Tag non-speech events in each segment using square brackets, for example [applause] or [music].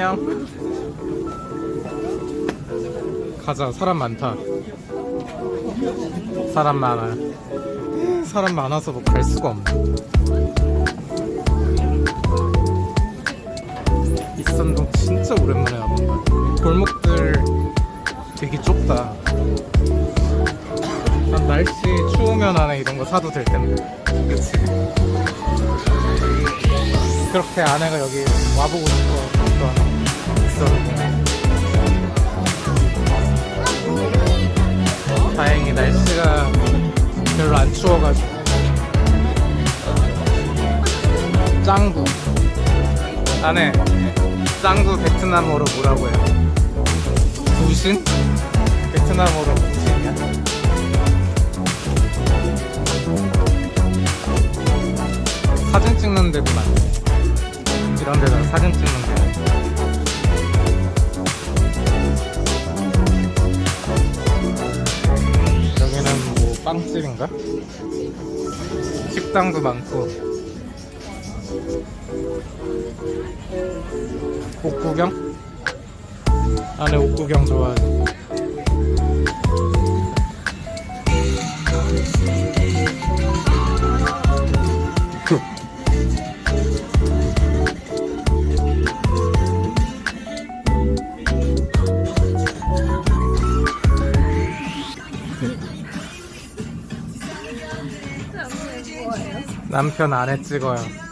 안녕. 가자. 사람 많다. 사람 많아. 사람 많아서 뭐 갈 수가 없네. 이선동 진짜 오랜만에 와본다. 골목들 되게 좁다. 난 날씨 추우면 안에 이런 거 사도 될 텐데. 그치? 그렇게 아내가 여기 와보고 싶어 또 있었는데. 다행히 날씨가 별로 안 추워가지고. 짱구. 아내, 짱구 베트남어로 뭐라고 해요? 부신? 베트남어로 부신이야? 사진 찍는 많네. 이런 데다 사진 찍는 빵집인가? 식당도 많고. 옷 구경? 안에 옷 구경 좋아하 남편 안에 찍어요.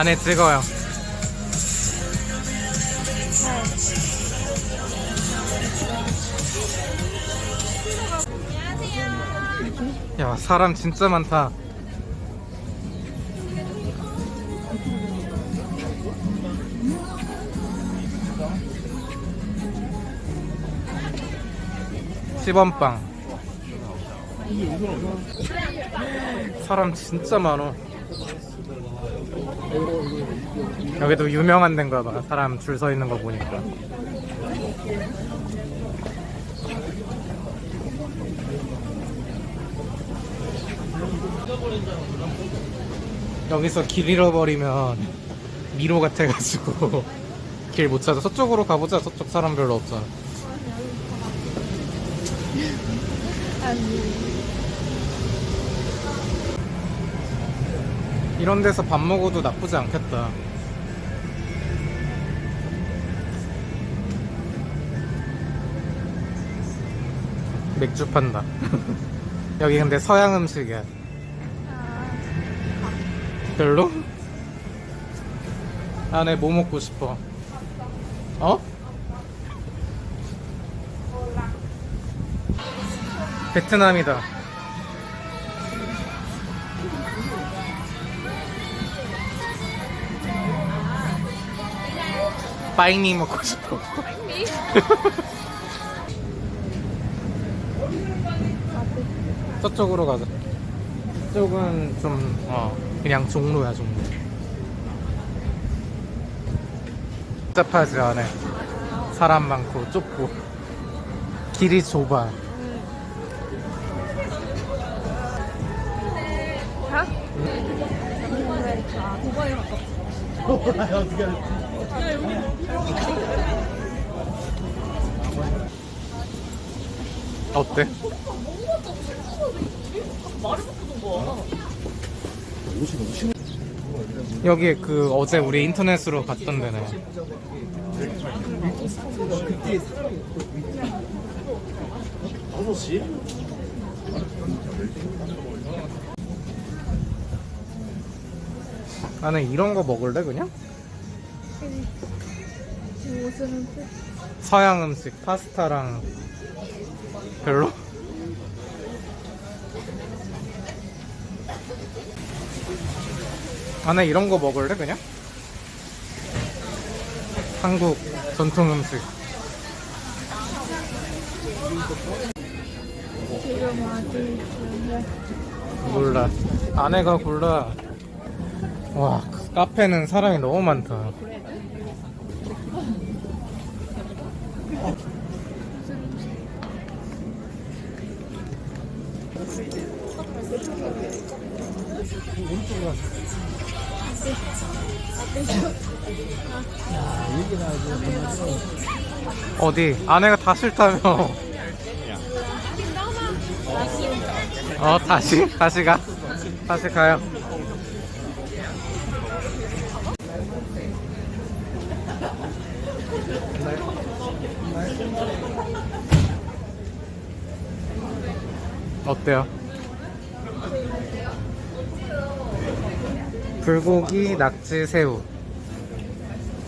안에 찍어요. 야, 사람 진짜 많다. 시범빵. 사람 진짜 많어. 여기도 유명한 데인가 봐. 사람 줄 서 있는 거 보니까. 여기서 길 잃어버리면 미로 같아가지고 [laughs] 길 못 찾아. 저쪽으로 가보자. 저쪽 사람 별로 없잖아. 아니 이런 데서 밥 먹어도 나쁘지 않겠다. 맥주 판다. [laughs] 여기 근데 서양 음식이야. 별로? 안에 뭐 먹고 싶어? 어? 베트남이다. 빠잉미 먹고 싶어. 저쪽으로 가자. 이쪽은 좀, 어, 그냥 종로야, 종로. 복잡하지 않아. 사람 많고, 좁고. 길이 좁아. 가? 아 도바이 가깝지 어 때? 여기 그 어제 우리 인터넷으로 갔던 데네. 나는 이런 거 먹을래 그냥? 서양 음식 파스타랑 별로? 안에 이런 거 먹을래 그냥? 한국 전통 음식? 몰라 아내가 골라 와그 카페는 사람이 너무 많다 어디? 아내가 다 싫다며 어 다시? 다시 가 다시 가요 어때요? 불고기, 낙지, 새우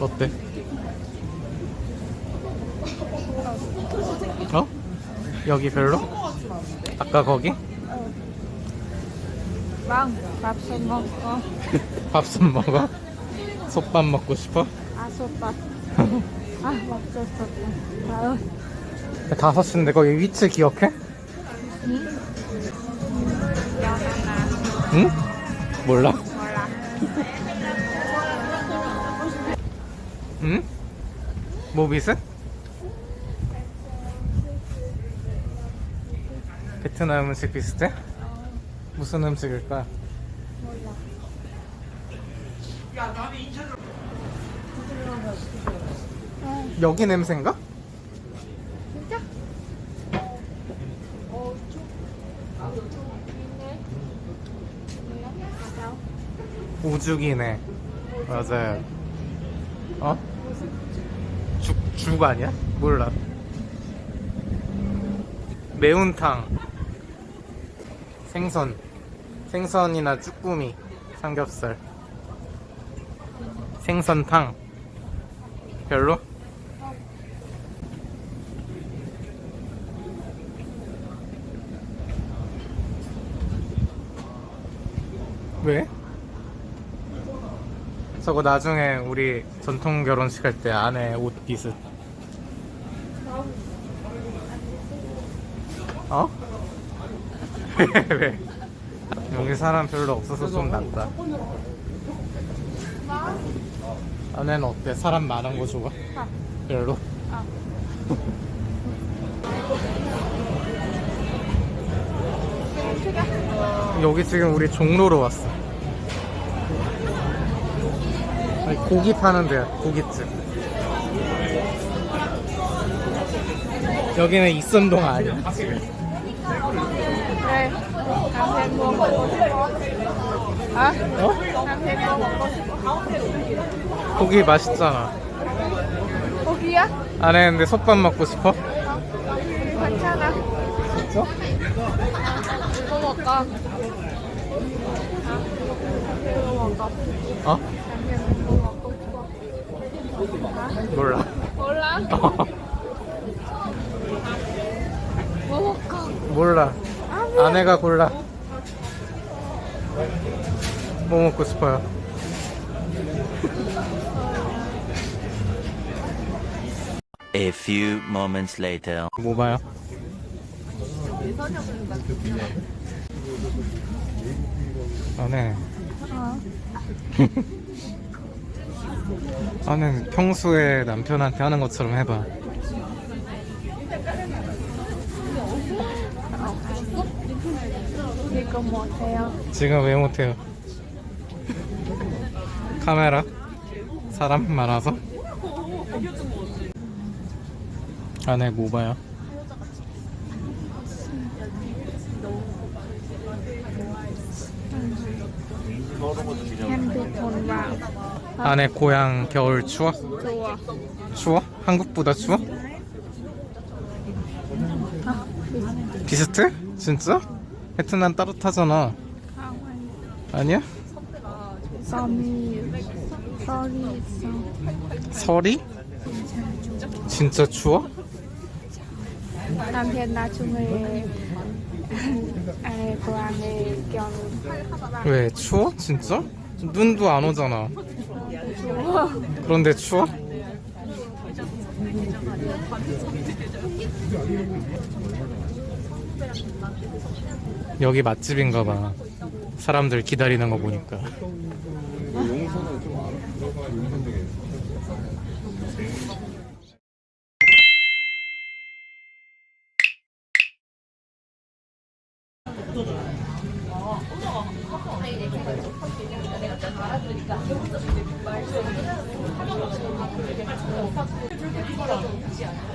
어때? 여기 별로? 아까 거기? Vâng, 밥좀 먹고 [laughs] 밥솥 먹어? 솥밥 먹고 싶어? 아 솥밥 [laughs] 아 싶어 다음 다섯 시인데 거기 위치 기억해? 연하나 응? 몰라? 몰라 응? 뭐 비슷? 베트남 음식 비슷해? 무슨 음식일까? 몰라 여기 냄새인가? 진짜? 오죽이네 맞아요 어? 죽, 죽 아니야? 몰라 매운탕 생선 생선이나 쭈꾸미 삼겹살 생선탕 별로? 왜? 저거 나중에 우리 전통 결혼식 할때 안에 옷 비슷. 어? 왜? 왜? 여기 사람 별로 없어서 좀 낫다. 안에는 어때? 사람 많은 거 좋아? 아. 별로? 아. 여기 지금 우리 종로로 왔어. 아니, 고기 파는 데야, 고깃집. 여기는 이선동 아니야. 네 남편 뭐 먹고 싶어? 아? 어? 남편 뭐 먹고 싶어? 고기 맛있잖아. 고기야? 안에 근데 솥밥 먹고 싶어? 괜찮아 진짜? 이거 먹어 이거 먹어 어? 남편 이거 먹고 싶어 몰라. 몰라? 뭐 먹어? 몰라. 아내가 골라. 뭐 먹고 싶어요? A few moments later. 뭐 봐요? 어. 아는 평소에 남편한테 하는 것처럼 해봐. 이거 못해요 지금 왜 못해요? 카메라? 사람 많아서? 안에 뭐 봐요? 핸드폰 봐 안에 고향 겨울 추워? 좋아 추워? 한국보다 추워? 아, 비슷해? 진짜? 베트남 따뜻하잖아. 아니야? 썸이 설이 있어 설이? 진짜 추워? 남편 나중에 그 안에 껴는 왜 추워? 진짜? 눈도 안 오잖아. 그런데 추워? 여기 맛집인가 봐. 사람들 기다리는 거 보니까.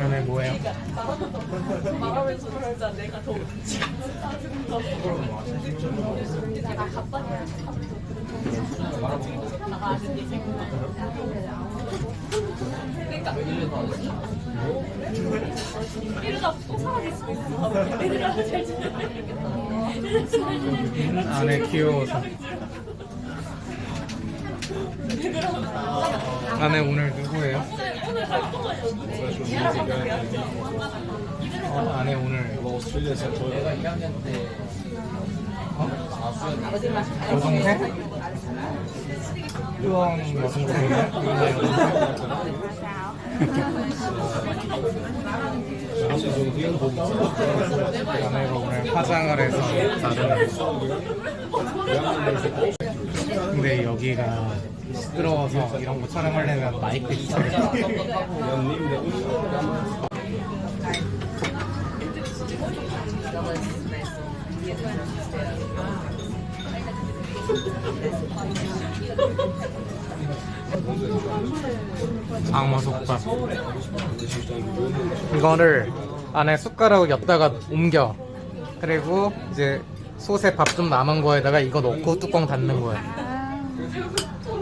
안에 뭐예요? 안에 귀여워서 안에 오늘 누구예요? 어, 안에 오늘 내가 2학년 때 여동생? 뜨거운 여성분이네? 아내가 오늘 화장을 해서 나중에 근데 여기가 시끄러워서 이런 거 촬영하려면 마이크 있어야 돼. 장어 솥밥. 이거를 안에 숟가락을 엿다가 옮겨. 그리고 이제 솥에 밥 좀 남은 거에다가 이거 넣고 뚜껑 닫는 거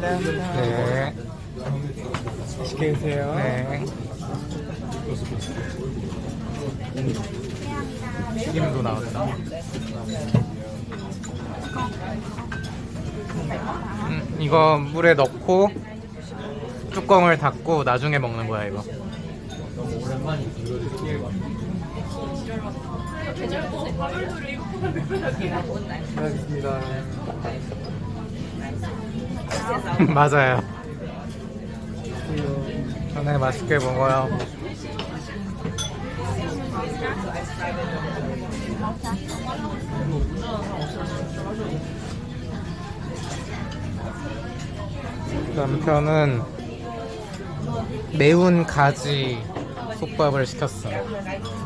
네. 맛있게 드세요 네 튀김도 나왔다 음, 이거 물에 넣고 뚜껑을 닫고 나중에 먹는 거야 이거 [laughs] 맞아요. 전에 맛있게 먹어요. 남편은 매운 가지 솥밥을 시켰어요